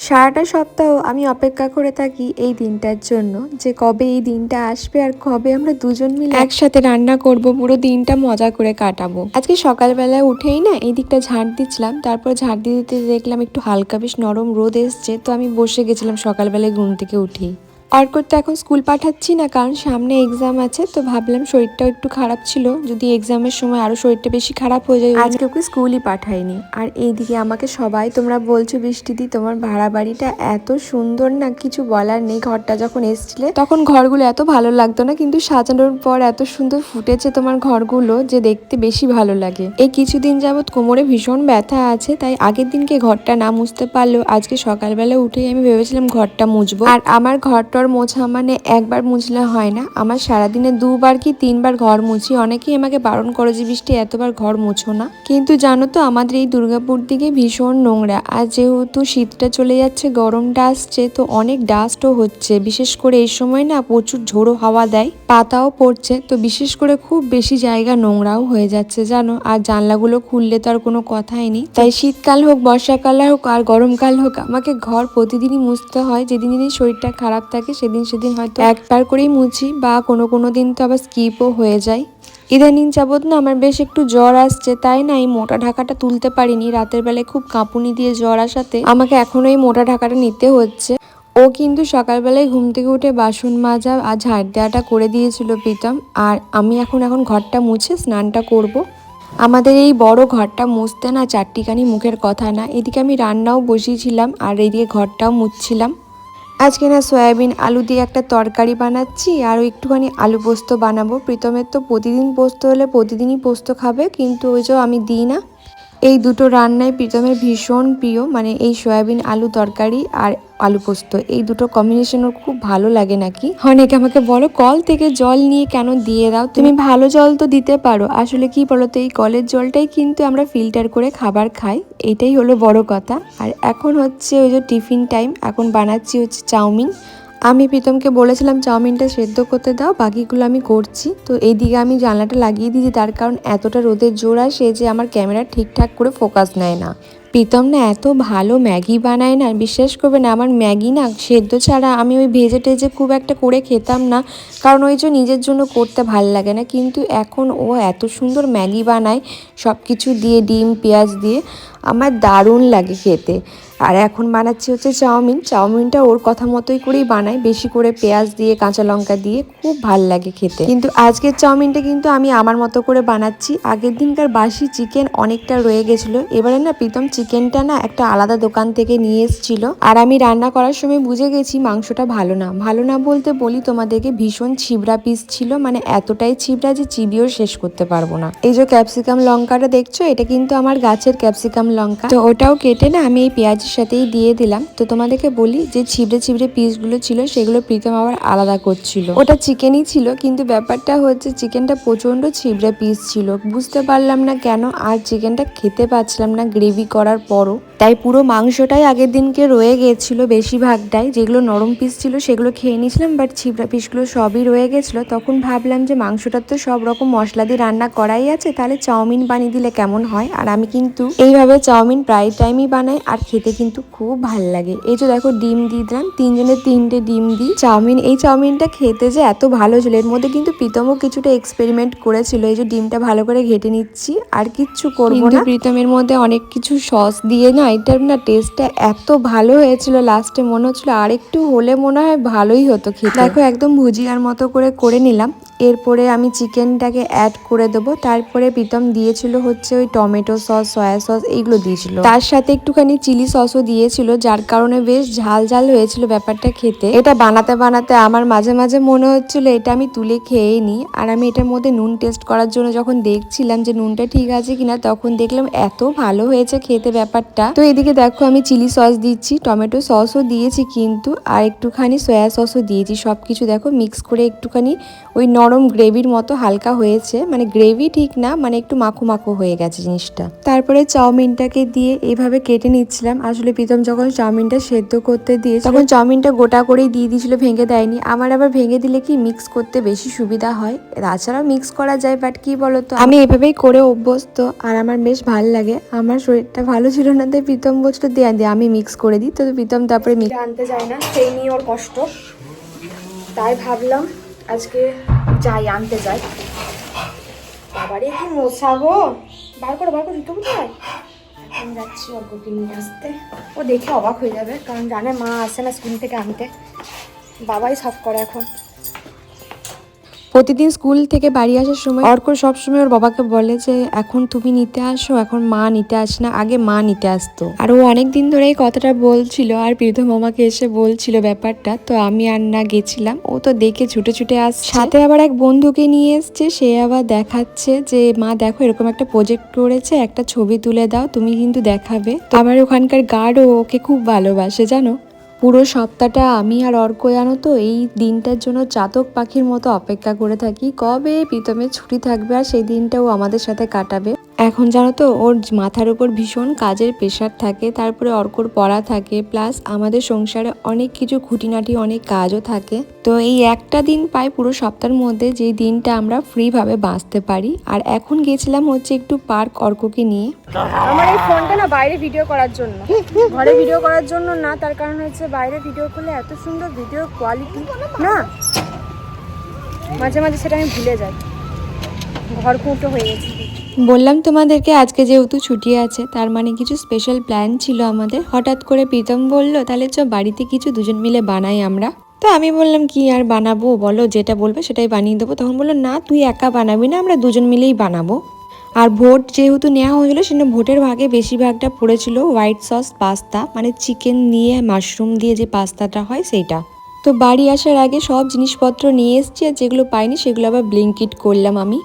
সারাটা সপ্তাহ আমি অপেক্ষা করে থাকি এই দিনটার জন্য যে কবে এই দিনটা আসবে আর কবে আমরা দুজন মিলে একসাথে রান্না করব পুরো দিনটা মজা করে কাটাবো। আজকে সকালবেলায় উঠেই না এই দিকটা ঝাড় দিচ্ছিলাম তারপর ঝাড় দিতে দিতে দেখলাম একটু হালকা বেশ নরম রোদ এসছে তো আমি বসে গেছিলাম সকালবেলায় ঘুম থেকে উঠেই। অর্কর তো এখন স্কুল পাঠাচ্ছি না কারণ সামনে এক্সাম আছে তো ভাবলাম শরীরটাও একটু খারাপ ছিল। যদি এক্সামের সময় আরও শরীরটা বেশি খারাপ হয়ে যায় আজকে ওকে স্কুলই পাঠাইনি। আর এইদিকে আমাকে সবাই তোমরা বলছো বৃষ্টিদি তোমার ভাড়া বাড়িটা এত সুন্দর না কিছু বলার নেই। ঘরটা যখন এসছিলে তখন ঘরগুলো এত ভালো লাগতো না কিন্তু সাজানোর পর এত সুন্দর ফুটেছে তোমার ঘরগুলো যে দেখতে বেশি ভালো লাগে। এই কিছুদিন যাবৎ কোমরে ভীষণ ব্যথা আছে তাই আগের দিনকে ঘরটা না মুছতে পারলেও আজকে সকালবেলা উঠেই আমি ভেবেছিলাম ঘরটা মুছবো। আর আমার ঘরটার মোছা মানে একবার মুছলে হয় না। আমার সারাদিনে দুবার কি তিনবার ঘর মুছি? অনেকেই আমাকে বারণ করে যে, বৃষ্টি, এতবার ঘর মুছো না। কিন্তু জানো তো, আমাদের এই দুর্গাপুর দিকে ভীষণ নোংরা। আর যেহেতু শীতটা চলে যাচ্ছে, গরমটা আসছে, তো অনেক ডাস্টও হচ্ছে। বিশেষ করে এই সময় না প্রচুর ঝোড়ো হাওয়া দেয়, পাতাও পড়ছে। তো বিশেষ করে খুব বেশি জায়গা নোংরাও হয়ে যাচ্ছে, জানো? আর জানলাগুলো খুললে তো আর কোনো কথাই নেই। তাই শীতকাল হোক, বর্ষাকাল হোক, আর গরমকাল হোক, আমাকে ঘর প্রতিদিনই মুছতে হয়। যেদিন যেদিন শরীরটা খারাপ থাকে সেদিন সেদিন হয়তো একবার করেই মুছি বা কোনো কোনো দিন তো আবার স্কিপও হয়ে যায়। ইদানিং যাবৎ না আমার বেশ একটু জ্বর আসছে, তাই না এই মোটা ঢাকাটা তুলতে পারিনি। রাতের বেলায় খুব কাঁপুনি দিয়ে জ্বর আসাতে আমাকে এখনও এই মোটা ঢাকাটা নিতে হচ্ছে। ও কিন্তু সকালবেলায় ঘুম থেকে উঠে বাসন মাজা আর ঝাড় দেওয়াটা করে দিয়েছিল প্রীতম। আর আমি এখন এখন ঘরটা মুছে স্নানটা করব। আমাদের এই বড় ঘরটা মুছতে না চারটিখানি মুখের কথা না, এদিকে আমি রান্নাও বসিয়েছিলাম আর এদিকে ঘরটাও মুছছিলাম। আজকে না সয়াবিন আলু দিয়ে একটা তরকারি বানাচ্ছি, আর একটুখানি আলু পোস্ত বানাবো। প্রীতমের তো প্রতিদিন পোস্ত হলে প্রতিদিনই পোস্ত খাবে, কিন্তু ওই যে আমি দিই না এই দুটো রান্নায় প্রীতমের ভীষণ প্রিয় মানে এই সয়াবিন আলু তরকারি আর আলু পোস্ত। এই দুটো কম্বিনেশন ওর খুব ভালো লাগে নাকি? অনেকে আমাকে বলো কল থেকে জল নিয়ে কেন দিয়ে দাও তুমি? ভালো জল তো দিতে পারো আসলে কি বলো তো এই কলের জলটাই কিন্তু আমরা ফিল্টার করে খাবার খাই এটাই হলো বড় কথা। আর এখন হচ্ছে ওই যে টিফিন টাইম এখন বানাচ্ছি হচ্ছে চাউমিন। আমি প্রীতমকে বলেছিলাম, চাউমিনটা সেদ্ধ করতে দাও, বাকিগুলো আমি করছি। তো এইদিকে আমি জানলাটা লাগিয়ে দিয়েছি, তার কারণ এতটা রোদের জোর আসে যে আমার ক্যামেরা ঠিকঠাক করে ফোকাস নেয় না। প্রীতম না এত ভালো ম্যাগি বানায় না বিশ্বাস করবে না, আমার ম্যাগি না সেদ্ধ ছাড়া আমি ওই ভেজে টেজে খুব একটা করে খেতাম না, কারণ ওই যে নিজের জন্য করতে ভালো লাগে না। কিন্তু এখন ও এত সুন্দর ম্যাগি বানায় সব কিছু দিয়ে, ডিম, পেঁয়াজ দিয়ে। আমার দারুণ লাগে খেতে। আর এখন বানাচ্ছি হচ্ছে চাউমিন। চাউমিনটা ওর কথা মতোই করেই বানাই। বেশি করে পেঁয়াজ দিয়ে, কাঁচা লঙ্কা দিয়ে খুব ভালো লাগে খেতে। কিন্তু আজকের চাউমিনটা কিন্তু আমি আমার মতো করে বানাচ্ছি। আগের দিনকার বাসি চিকেন অনেকটা রয়ে গেছিল। এবারে না প্রীতম চিকেনটা না একটা আলাদা দোকান থেকে নিয়ে এসেছিল। আর আমি রান্না করার সময় বুঝে গেছি মাংসটা ভালো না। ভালো না বলতে বলি তোমাদেরকে ভীষণ ছিবড়া পিস ছিল। মানে এতটাই ছিবড়া যে চিবিয়েও শেষ করতে পারব না। এই যে ক্যাপসিকাম লঙ্কাটা দেখছ, এটা কিন্তু আমার গাছের ক্যাপসিকাম লঙ্কা। তো ওটাও কেটে না আমি এই পেঁয়াজের সাথেই দিয়ে দিলাম। তো তোমাদেরকে বলি যে ছিবড়ে ছিবড়ে পিসগুলো ছিল সেগুলো প্রীতম আবার আলাদা করছিল। ওটা চিকেনই ছিল কিন্তু ব্যাপারটা হচ্ছে চিকেনটা প্রচণ্ড ছিবড়ে পিস ছিল। বুঝতে পারলাম না কেন আর চিকেনটা খেতে পাচ্ছিলাম না গ্রেভি করার পরও। তাই পুরো মাংসটাই আগের দিনকে রয়ে গেছিল বেশিরভাগটাই। যেগুলো নরম পিস ছিল সেগুলো খেয়ে নিয়েছিলাম বাট ছিবড়া পিসগুলো সবই রয়ে গেছিল। তখন ভাবলাম যে মাংসটার তো সব রকম মশলা দিয়ে রান্না করাই আছে, তাহলে চাউমিন বানিয়ে দিলে কেমন হয়? আর আমি কিন্তু এইভাবে চাউমিন প্রায় টাইমই বানাই আর খেতে কিন্তু খুব ভালো লাগে। এই যে দেখো ডিম দিয়ে দিলাম তিনজনের তিনটে ডিম দিই। চাউমিন এই চাউমিনটা খেতে যে এত ভালো ছিল এর মধ্যে কিন্তু প্রীতমও কিছুটা এক্সপেরিমেন্ট করেছিল। এই যে ডিমটা ভালো করে ঘেটে নিচ্ছি আর কিচ্ছু করব না। প্রীতমের মধ্যে অনেক কিছু সস দিয়ে না এটার না টেস্টটা এত ভালো হয়েছিল লাস্টে মনে হচ্ছিল আর একটু হলে মনে হয় ভালোই হতো খেতে। দেখো একদম ভুজিয়ার মতো করে করে নিলাম। এরপরে আমি চিকেনটাকে অ্যাড করে দেবো। তারপরে প্রীতম দিয়েছিল হচ্ছে ওই টমেটো সস সয়া সস এইগুলো দিয়েছিল। তার সাথে একটুখানি চিলি সসও দিয়েছিল, যার কারণে বেশ ঝাল ঝাল হয়েছিল ব্যাপারটা খেতে। এটা বানাতে বানাতে আমার মাঝে মাঝে মনে হচ্ছিল এটা আমি তুলে খেয়েই নিই আর আমি এটার মধ্যে নুন টেস্ট করার জন্য যখন দেখছিলাম যে নুনটা ঠিক আছে কিনা, তখন দেখলাম এত ভালো হয়েছে খেতে ব্যাপারটা। তো এদিকে দেখো আমি চিলি সস দিচ্ছি, টমেটো সসও দিয়েছি কিন্তু, আর একটুখানি সয়া সসও দিয়েছি। সব কিছু দেখো মিক্স করে একটুখানি ওই নরম নরম গ্রেভির মতো হালকা হয়েছে মানে গ্রেভি ঠিক না মানে একটু মাখো মাখো হয়ে গেছে জিনিসটা। তারপরে চাউমিনটাকে দিয়ে এইভাবে কেটে নিচ্ছিলাম। আসলে প্রীতম যখন চাউমিনটা সেদ্ধ করতে দিয়ে, তখন চাউমিনটা গোটা করেই দিয়ে দিয়েছিল, ভেঙে দেয়নি। আমার আবার ভেঙে দিলে কি মিক্স করতে বেশি সুবিধা হয়? তাছাড়াও মিক্স করা যায় বাট কি বলতো? আমি এভাবেই করে অভ্যস্ত, আর আমার বেশ ভালো লাগে। আমার শরীরটা ভালো ছিল না, তাই প্রীতম বলছিল দিয়ে দিয়ে আমি মিক্স করে দিই। তো প্রীতম তারপরে মিক্স আনতে যায় না, সেই নিয়ে ওর কষ্ট। তাই ভাবলাম আজকে যাই, আনতে যাই। বাবারে, কি মশা গো! বার করে বার করে দিতে কোথায়? এখন যাচ্ছি অল্পকে নিয়ে আসতে। ও দেখে অবাক হয়ে যাবে, কারণ জানে মা আসে না স্কুল থেকে আনতে। বাবাই সব করে এখন। প্রতিদিন স্কুল থেকে বাড়ি আসার সময় অর্ক সবসময় ওর বাবাকে বলে যে, এখন তুমি নিতে আসো, এখন মা নিতে আস না, আগে মা নিতে আসতো। আর ও অনেক দিন ধরে এই কথাটা বলছিল আর প্রীতম আমাকে এসে বলছিল ব্যাপারটা, তো আমি আর না গেছিলাম। ও তো দেখে ছুটে ছুটে আসছে। সাথে আবার এক বন্ধুকে নিয়ে এসছে, সে আবার দেখাচ্ছে যে, মা, দেখো এরকম একটা প্রজেক্ট করেছে, একটা ছবি তুলে দাও, তুমি কিন্তু দেখাবে। তো আমার ওখানকার গার্ডও ওকে খুব ভালোবাসে, জানো? পুরো সপ্তাহটা আমি আর অর্ক জানো তো, এই দিনটার জন্য চাতক পাখির মতো অপেক্ষা করে থাকি। কবে প্রীতমের ছুটি থাকবে আর সেই দিনটাও আমাদের সাথে কাটাবে। এখন জানো তো, ওর মাথার উপর ভীষণ কাজের প্রেশার থাকে, তারপরে অর্কর পড়া থাকে প্লাস আমাদের সংসারে অনেক কিছু খুঁটিনাটি, অনেক কাজও থাকে। তো এই একটা দিন পাই পুরো সপ্তাহের মধ্যে যে দিনটা আমরা ফ্রিভাবে বাঁচতে পারি। আর এখন গেছিলাম হচ্ছে একটু পার্ক অর্ককে নিয়ে। আমার এই ফোনটা না বাইরে ভিডিও করার জন্য। ঘরে ভিডিও করার জন্য না, তার কারণ হচ্ছে বাইরে ভিডিও করলে এত সুন্দর ভিডিও কোয়ালিটি না? মাঝে মাঝে সেটা আমি ভুলে যাই। ঘর কুঁটো হয়ে গেছে। বললাম তোমাদেরকে আজকে যেহেতু ছুটি আছে, তার মানে কিছু স্পেশাল প্ল্যান ছিল আমাদের। হঠাৎ করে প্রীতম বলল, তাহলে চ বাড়িতে কিছু দুজন মিলে বানাই আমরা। তো আমি বললাম, কি আর বানাবো? বলো, যেটা বলবে সেটাই বানিয়ে দেবো। তখন বলল, না, তুই একা বানাবি না, আমরা দুজন মিলেই বানাবো। আর ভোট যেহেতু নেওয়া হয়েছিল সেটা ভোটের ভাগে বেশিরভাগটা পড়েছিল হোয়াইট সস পাস্তা মানে চিকেন দিয়ে মাশরুম দিয়ে যে পাস্তাটা হয় সেইটা। তো বাড়ি আসার আগে সব জিনিসপত্র নিয়ে এসেছি, আর যেগুলো পাইনি সেগুলো আবার ব্লিঙ্কিট করলাম আমি।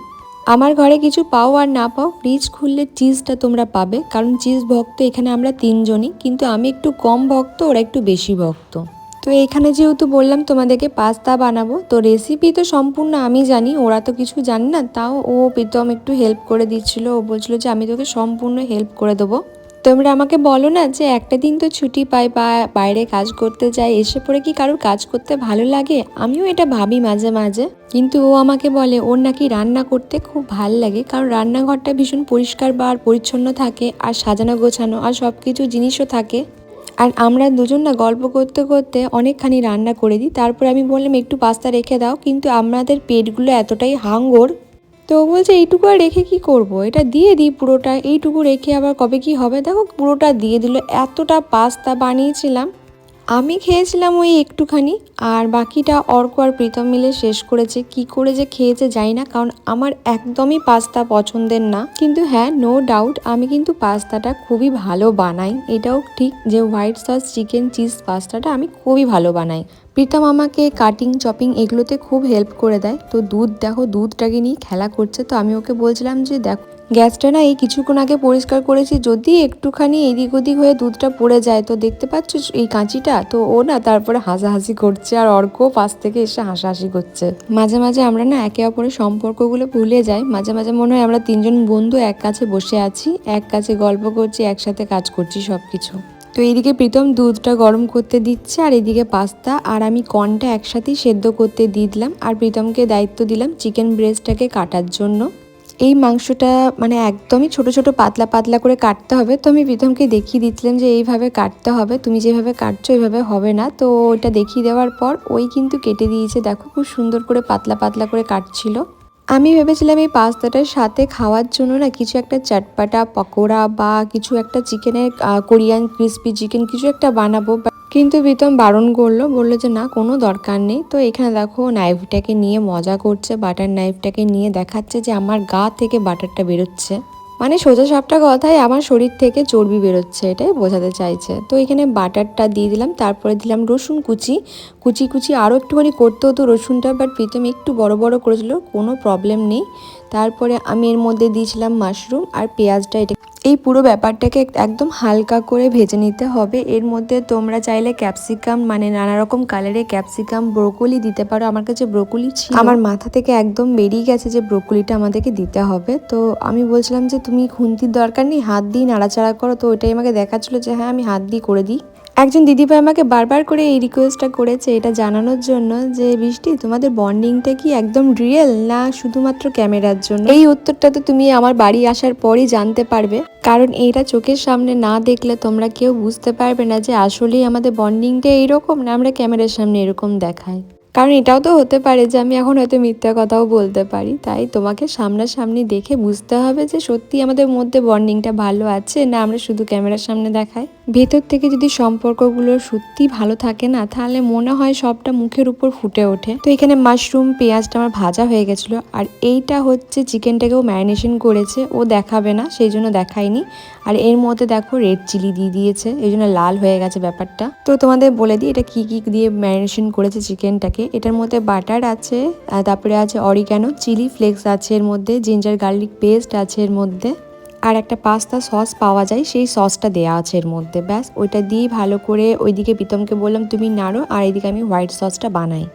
আমার ঘরে কিছু পাও আর না পাও ফ্রিজ খুললে চিজটা তোমরা পাবে। কারণ চিজ ভক্ত, এখানে আমরা তিনজনই। কিন্তু আমি একটু কম ভক্ত, ওরা একটু বেশি ভক্ত। তো এখানে যেহেতু বললাম তোমাদেরকে পাস্তা বানাবো, তো রেসিপি তো সম্পূর্ণ আমি জানি, ওরা তো কিছু জানে না। তাও ও প্রীতম একটু হেল্প করে দিচ্ছিল। ও বলছিল যে, আমি তোকে সম্পূর্ণ হেল্প করে দেবো। তোমরা আমাকে বলো না যে একটা দিন তো ছুটি পাই বা বাইরে কাজ করতে যাই, এসে পড়ে কি কারোর কাজ করতে ভালো লাগে? আমিও এটা ভাবি মাঝে মাঝে। কিন্তু ও আমাকে বলে, ওর নাকি রান্না করতে খুব ভালো লাগে। কারণ রান্নাঘরটা ভীষণ পরিষ্কার বা আর পরিচ্ছন্ন থাকে, আর সাজানো গোছানো আর সব কিছু জিনিসও থাকে। আর আমরা দুজন না গল্প করতে করতে অনেকখানি রান্না করে দিই। তারপর আমি বললাম, একটু পাস্তা রেখে দাও। কিন্তু আমাদের পেটগুলো এতটাই হাঙ্গর তো বলছে, এইটুকু আর রেখে কি করব? এটা দিয়ে দিই পুরোটা, এইটুকু রেখে আবার কবে কি হবে? দেখো, পুরোটা দিয়ে দিল, এতটা পাস্তা বানিয়েছিলাম। আমি খেয়েছিলাম ওই একটুখানি, আর বাকিটা অর্ক আর প্রীতম মিলে শেষ করেছে। কি করে যে খেয়েছে যাই না, কারণ আমার একদমই পাস্তা পছন্দের না। কিন্তু হ্যাঁ নো ডাউট আমি কিন্তু পাস্তাটা খুবই ভালো বানাই। এটাও ঠিক যে হোয়াইট সস চিকেন চিজ পাস্তাটা আমি খুবই ভালো বানাই। প্রীতম আমাকে কাটিং চপিং এগুলোতে খুব হেল্প করে দেয়। তো দুধ, দেখো দুধটাকে নিয়ে খেলা করছে, তো আমি ওকে বলছিলাম যে, দেখো গ্যাসটা না এই কিছুক্ষণ আগে পরিষ্কার করেছি, যদি একটুখানি এদিক ওদিক হয়ে দুধটা পড়ে যায়, তো দেখতে পাচ্ছ এই কাঁচিটা? তো ও না তারপরে হাসাহাসি করছে আর অর্ক পাশ থেকে এসে হাসাহাসি করছে। মাঝে মাঝে আমরা না একে অপরের সম্পর্কগুলো ভুলে যাই, মাঝে মাঝে মনে হয় আমরা তিনজন বন্ধু এক কাছে বসে আছি এক কাছে গল্প করছি, একসাথে কাজ করছি সব কিছু তো এইদিকে প্রীতম দুধটা গরম করতে দিচ্ছে আর এদিকে পাস্তা আর আমি কর্নটা একসাথেই সেদ্ধ করতে দিয়ে দিলাম আর প্রীতমকে দায়িত্ব দিলাম চিকেন ব্রেস্টটাকে কাটার জন্য। এই মাংসটা মানে একদমই ছোট ছোট পাতলা পাতলা করে কাটতে হবে। তো আমি প্রীতমকে দেখিয়ে দিচ্ছিলাম যে এইভাবে কাটতে হবে। তুমি যেভাবে কাটছো এইভাবে হবে না। তো ওটা দেখিয়ে দেওয়ার পর ওই কিন্তু কেটে দিয়েছে। দেখো খুব সুন্দর করে পাতলা পাতলা করে কাটছিল। আমি ভেবেছিলাম এই পাস্তাটার সাথে খাওয়ার জন্য না কিছু একটা চাটপাটা, পকোড়া বা কিছু একটা চিকেনের কোরিয়ান ক্রিস্পি চিকেন কিছু একটা বানাবো। কিন্তু প্রীতম বারণ করল, বলল যে, না, কোনো দরকার নেই। তো এখানে দেখো নাইফটাকে নিয়ে মজা করছে বাটার নাইফটাকে নিয়ে দেখাচ্ছে যে, আমার গা থেকে বাটারটা বেরোচ্ছে। মানে সোজা সাপটা কথায় আমার শরীর থেকে চর্বি বেরোচ্ছে, এটাই বোঝাতে চাইছে। তো এখানে বাটারটা দিয়ে দিলাম, তারপরে দিলাম রসুন কুচি। কুচি কুচি আরও একটুখানি করতে হতো রসুনটা বাট প্রীতম একটু বড় বড় করেছিল, কোনো প্রবলেম নেই। তারপরে আমি এর মধ্যে দিয়েছিলাম মাশরুম আর পেঁয়াজটা এটা। এই পুরো ব্যাপারটাকে একদম হালকা করে ভেজে নিতে হবে। এর মধ্যে তোমরা চাইলে ক্যাপসিকাম মানে নানা রকম কালারের ক্যাপসিকাম, ব্রোকলি দিতে পারো। আমার কাছে ব্রোকলি ছিল। আমার মাথা থেকে একদম বেরিয়ে গেছে যে ব্রোকলিটা আমাদেরকে দিতে হবে। তো আমি বলছিলাম যে, তুমি খুন্তির দরকার নেই, হাত দিয়ে নাড়াচাড়া করো। তো ওইটাই আমাকে দেখাচ্ছিলো যে হ্যাঁ আমি হাত দিয়ে করে দিই। একজন দিদিভাই আমাকে বারবার করে এই রিকোয়েস্টটা করেছে এটা জানানোর জন্য যে, বৃষ্টি, তোমাদের বন্ডিংটা কি একদম রিয়েল না শুধুমাত্র ক্যামেরার জন্য? এই উত্তরটা তো তুমি আমার বাড়ি আসার পরই জানতে পারবে। কারণ এইটা চোখের সামনে না দেখলে তোমরা কেউ বুঝতে পারবে না যে, আসলেই আমাদের বন্ডিংটা এইরকম না আমরা ক্যামেরার সামনে এরকম দেখাই। কারণ এটাও তো হতে পারে যে আমি এখন হয়তো মিথ্যা কথাও বলতে পারি। তাই তোমাকে সামনাসামনি দেখে বুঝতে হবে যে সত্যি আমাদের মধ্যে বন্ডিংটা ভালো আছে না আমরা শুধু ক্যামেরার সামনে দেখাই। ভেতর থেকে যদি সম্পর্কগুলো সত্যি ভালো থাকে না, তাহলে মনে হয় সবটা মুখের উপর ফুটে ওঠে। তো এখানে মাশরুম পেঁয়াজটা আমার ভাজা হয়ে গেছিল আর এইটা হচ্ছে চিকেনটাকেও ম্যারিনেশন করেছে। ও দেখাবে না, সেই জন্য দেখায়নি আর এর মধ্যে দেখো রেড চিলি দিয়ে দিয়েছে, এই জন্য লাল হয়ে গেছে ব্যাপারটা। তো তোমাদের বলে দিই, এটা কি কি দিয়ে ম্যারিনেশন করেছে চিকেনটাকে? এটার মধ্যে বাটার আছে তারপরে আছে অরিগ্যানো চিলি ফ্লেক্স আছে এর মধ্যে জিঞ্জার গার্লিক পেস্ট আছে এর মধ্যে, আর একটা পাস্তা সস পাওয়া যায়, সেই সসটা দেয়া আছে এর মধ্যে। ব্যাস, ওইটা দিয়ে ভালো করে ওইদিকে প্রীতমকে বললাম, তুমি নাড়ো, আর এইদিকে আমি হোয়াইট সসটা বানাই।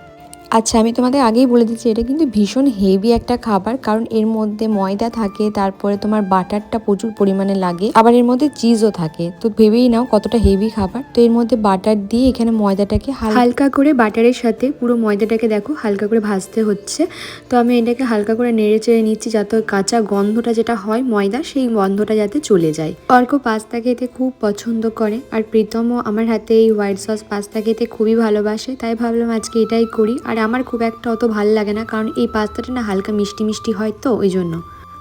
আচ্ছা আমি তোমাদের আগেই বলে দিচ্ছি, এটা কিন্তু ভীষণ হেভি একটা খাবার, কারণ এর মধ্যে ময়দা থাকে, তারপরে তোমার বাটারটা প্রচুর পরিমাণে লাগে, আবার এর মধ্যে চিজও থাকে। তো ভেবেই নাও কতটা হেভি খাবার। তো এর মধ্যে বাটার দিয়ে এখানে ময়দাটাকে হালকা করে বাটারের সাথে পুরো ময়দাটাকে দেখো, হালকা করে ভাজতে হচ্ছে। তো আমি এটাকে হালকা করে নেড়ে চেড়ে নিচ্ছি, যাতে কাঁচা গন্ধটা যেটা হয় ময়দা, সেই গন্ধটা যাতে চলে যায়। অর্ক পাস্তা খেতে খুব পছন্দ করে, আর প্রীতমও আমার হাতে এই হোয়াইট সস পাস্তা খেতে খুবই ভালোবাসে, তাই ভাবলাম আজকে এটাই করি। আর আমার খুব একটা অত ভালো লাগে না, কারণ এই পাস্তাটা না হালকা মিষ্টি মিষ্টি হয় তো, ওই জন্য।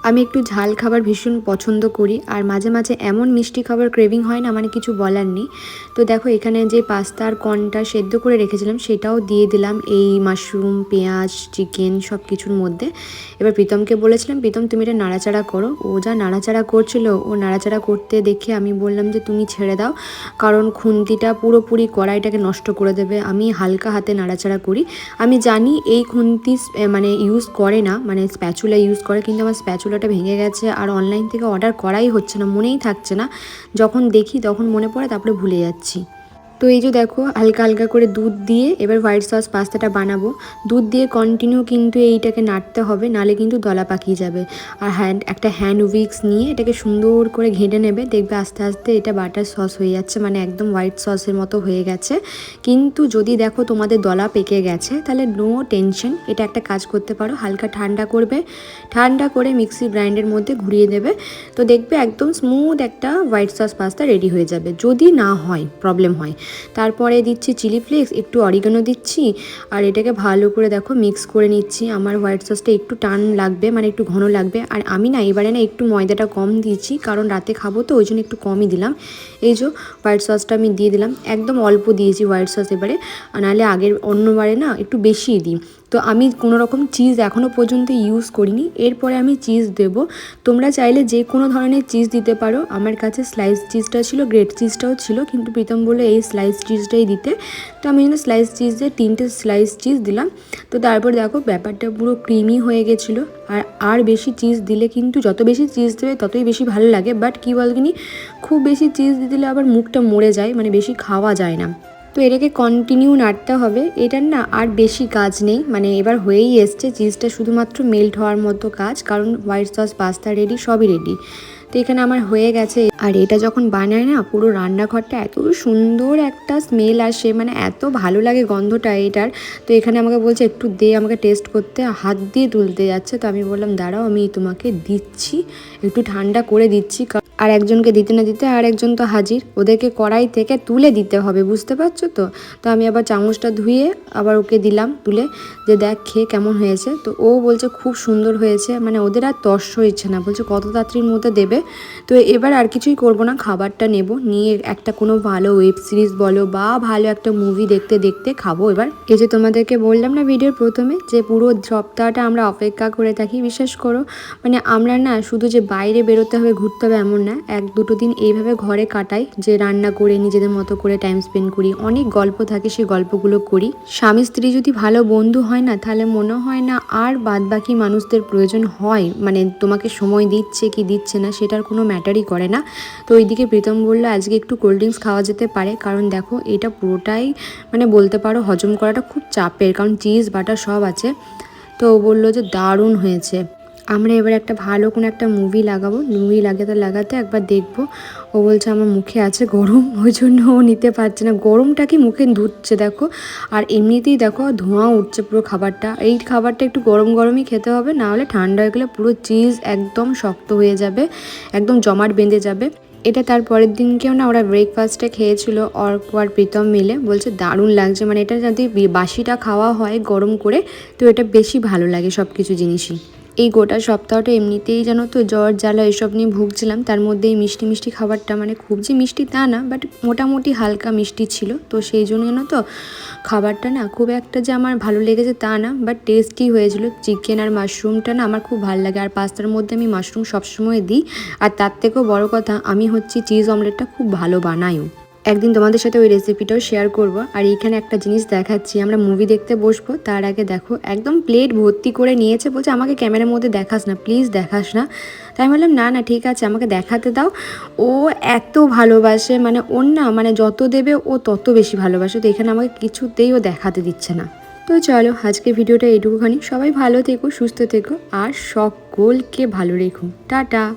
আমি একটু ঝাল খাবার ভীষণ পছন্দ করি, আর মাঝে মাঝে এমন মিষ্টি খাবার ক্রেভিং হয় না মানে কিছু বলার নেই। তো দেখো, এখানে যে পাস্তা আর কর্নটা সেদ্ধ করে রেখেছিলাম, সেটাও দিয়ে দিলাম এই মাশরুম, পেঁয়াজ, চিকেন সব কিছুর মধ্যে। এবার প্রীতমকে বলেছিলাম, প্রীতম, তুমি এটা নাড়াচাড়া করো। ও যা নাড়াচাড়া করছিল, ও নাড়াচাড়া করতে দেখে আমি বললাম যে, তুমি ছেড়ে দাও, কারণ খুন্তিটা পুরোপুরি কড়াইটাকে নষ্ট করে দেবে। আমি হালকা হাতে নাড়াচাড়া করি। আমি জানি এই খুন্তি মানে ইউজ করে না মানে স্প্যাচুলা ইউজ করে, কিন্তু আমার স্প্যাচুলাটা ভেঙে গেছে আর অনলাইন থেকে অর্ডার করাই হচ্ছে না, মনেই থাকছে না। যখন দেখি তখন মনে পড়ে, তারপরে ভুলে যাচ্ছি। তো এই যে দেখো, হালকা হালকা করে দুধ দিয়ে এবার হোয়াইট সস পাস্তাটা বানাবো। দুধ দিয়ে কন্টিনিউ কিন্তু এইটাকে নাড়তে হবে, নালে কিন্তু দলা পাকিয়ে যাবে। আর হ্যান্ড একটা হ্যান্ড উইক্স নিয়ে এটাকে সুন্দর করে ঘেঁটে নেবে, দেখবে আস্তে আস্তে এটা বাটার সস হয়ে যাচ্ছে মানে একদম হোয়াইট সসের মতো হয়ে গেছে। কিন্তু যদি দেখো তোমাদের দলা পেকে গেছে, তাহলে নো টেনশন এটা একটা কাজ করতে পারো, হালকা ঠান্ডা করবে, ঠান্ডা করে মিক্সি গ্রাইন্ডের মধ্যে ঘুরিয়ে দেবে, তো দেখবে একদম স্মুথ একটা হোয়াইট সস পাস্তা রেডি হয়ে যাবে। যদি না হয় প্রবলেম হয়। তারপরে দিচ্ছি চিলি ফ্লেক্স, একটু অরিগানো দিচ্ছি, আর এটাকে ভালো করে দেখো মিক্স করে নিচ্ছি। আমার হোয়াইট সসটা একটু টান লাগবে মানে একটু ঘন লাগবে। আর আমি না, এবারে না একটু ময়দাটা কম দিয়েছি, কারণ রাতে খাব তো, ওই জন্য একটু কমই দিলাম। এই যে হোয়াইট সসটা আমি দিয়ে দিলাম, একদম অল্প দিয়েছি হোয়াইট সস এবারে। নাহলে আগের অন্যবারে না একটু বেশিই দিই। তো আমি কোনো রকম চিজ এখনও পর্যন্ত ইউজ করিনি। এরপরে আমি চিজ দেব। তোমরা চাইলে যে কোনো ধরনের চিজ দিতে পারো। আমার কাছে স্লাইস চিজটা ছিল গ্রেট চিজটাও ছিল, কিন্তু প্রীতম বলে এই স্লাইস চিজটাই দিতে। তো আমি জন্য স্লাইস চিজ দিয়ে তিনটে স্লাইস চিজ দিলাম। তো তারপর দেখো, ব্যাপারটা পুরো ক্রিমি হয়ে গেছিল। আর আর বেশি চিজ দিলে কিন্তু যত বেশি চিজ দেবে, ততই বেশি ভালো লাগে। বাট কী বলগিনি খুব বেশি চিজ দিলে আবার মুখটা মরে যায় মানে বেশি খাওয়া যায় না। তো এটাকে কন্টিনিউ নাড়তে হবে। এটার না আর বেশি কাজ নেই। মানে এবার হয়েই এসছে চিজটা শুধুমাত্র মেল্ট হওয়ার মতো কাজ, কারণ হোয়াইট সস পাস্তা রেডি সবই রেডি তো এখানে আমার হয়ে গেছে। আর এটা যখন বানায় না, পুরো রান্নাঘরটা এত সুন্দর একটা স্মেল আসে মানে এত ভালো লাগে গন্ধটা এটার। তো এখানে আমাকে বলছে, একটু দে, আমাকে টেস্ট করতে। হাত দিয়ে তুলতে যাচ্ছে। তো আমি বললাম, দাঁড়াও, আমি তোমাকে দিচ্ছি, একটু ঠান্ডা করে দিচ্ছি। আর একজনকে দিতে না দিতে আর একজন তো হাজির। ওদেরকে কড়াই থেকে তুলে দিতে হবে, বুঝতে পারছ তো? তো আমি আবার চামচটা ধুয়ে আবার ওকে দিলাম তুলে যে দেখ খেয়ে কেমন হয়েছে। তো ও বলছে খুব সুন্দর হয়েছে মানে ওদের আর তর্স হয়েছে না। বলছে কত তাড়াতাড়ির মধ্যে দেবে। তো এবার আর কিছুই করব না, খাবারটা নেব। নিয়ে একটা কোনো ভালো ওয়েব সিরিজ বলো বা ভালো একটা মুভি দেখতে দেখতে খাব এবার। এই যে তোমাদেরকে বললাম না ভিডিওর প্রথমে, যে পুরো সপ্তাহটা আমরা অপেক্ষা করে থাকি, বিশ্বাস করো। মানে আমরা না শুধু যে বাইরে বেরোতে হবে, ঘুরতে হবে, এমন না। না, এক দুটো দিন এইভাবে ঘরে কাটাই যে রান্না করে, নিজেদের মতো করে টাইম স্পেন্ড করি, অনেক গল্প থাকে সেই গল্পগুলো করি। স্বামী স্ত্রী যদি ভালো বন্ধু হয় না, তাহলে মনে হয় না আর বাদ বাকি মানুষদের প্রয়োজন হয়। মানে তোমাকে সময় দিচ্ছে কি দিচ্ছে না, সেটার কোনো ম্যাটারই করে না। তো ওইদিকে প্রীতম বলল, আজকে একটু কোল্ড ড্রিঙ্কস খাওয়া যেতে পারে। কারণ দেখো, এটা পুরোটাই মানে বলতে পারো হজম করাটা খুব চাপের, কারণ চিজ বাটার সব আছে। তো বলল যে দারুণ হয়েছে। আমরা এবার একটা ভালো কোনো একটা মুভি লাগাবো। মুভি লাগাতে লাগাতে একবার দেখব। ও বলছে, আমার মুখে আছে গরম। ওই জন্য ও নিতে পারছে না। গরমটা কি মুখে ধুচ্ছে, দেখো? আর এমনিতেই দেখো, ধোঁয়া উঠছে পুরো খাবারটা। এই খাবারটা একটু গরম গরমই খেতে হবে, না হলে ঠান্ডা হয়ে গেলে পুরো চিজ একদম শক্ত হয়ে যাবে, একদম জমাট বেঁধে যাবে। এটা তার পরের দিনকেও না ওরা ব্রেকফাস্টে খেয়েছিল, অর্ক আর প্রীতম মিলে। বলছে, দারুণ লাগছে। মানে এটা যদি বাসিটা খাওয়া হয় গরম করে, তো এটা বেশি ভালো লাগে সব কিছু জিনিসই। এই গোটা সপ্তাহটা এমনিতেই জানো তো জ্বর, জ্বালা এসব নিয়ে ভুগছিলাম। তার মধ্যে এই মিষ্টি মিষ্টি খাবারটা মানে খুব যে মিষ্টি তা না বাট মোটামুটি হালকা মিষ্টি ছিল। তো সেই জন্য জানো তো খাবারটা না খুব একটা যে আমার ভালো লেগেছে তা না বাট টেস্টি হয়েছিল। চিকেন আর মাশরুমটা না আমার খুব ভালো লাগে। আর পাস্তার মধ্যে আমি মাশরুম সবসময় দিই। আর তার থেকেও বড় কথা, আমি হচ্ছে চিজ অমলেটটা খুব ভালো বানাইও। একদিন তোমাদের সাথে ওই রেসিপিটাও শেয়ার করব। আর এইখানে একটা জিনিস দেখাচ্ছি, আমরা মুভি দেখতে বসবো, তার আগে দেখো, একদম প্লেট ভর্তি করে নিয়েছে বলছে, আমাকে ক্যামেরার মধ্যে দেখাস না প্লিজ দেখাস না। তাই আমি বললাম, না না, ঠিক আছে, আমাকে দেখাতে দাও। ও এত ভালোবাসে মানে ওর না মানে যত দেবে, ও তত বেশি ভালোবাসে, তো এখানে আমাকে কিছুতেই ও দেখাতে দিচ্ছে না। তো চলো, আজকে ভিডিওটা এইটুকুখানি। সবাই ভালো থেকো, সুস্থ থেকো, আর সকলকে ভালো রেখো। টাটা!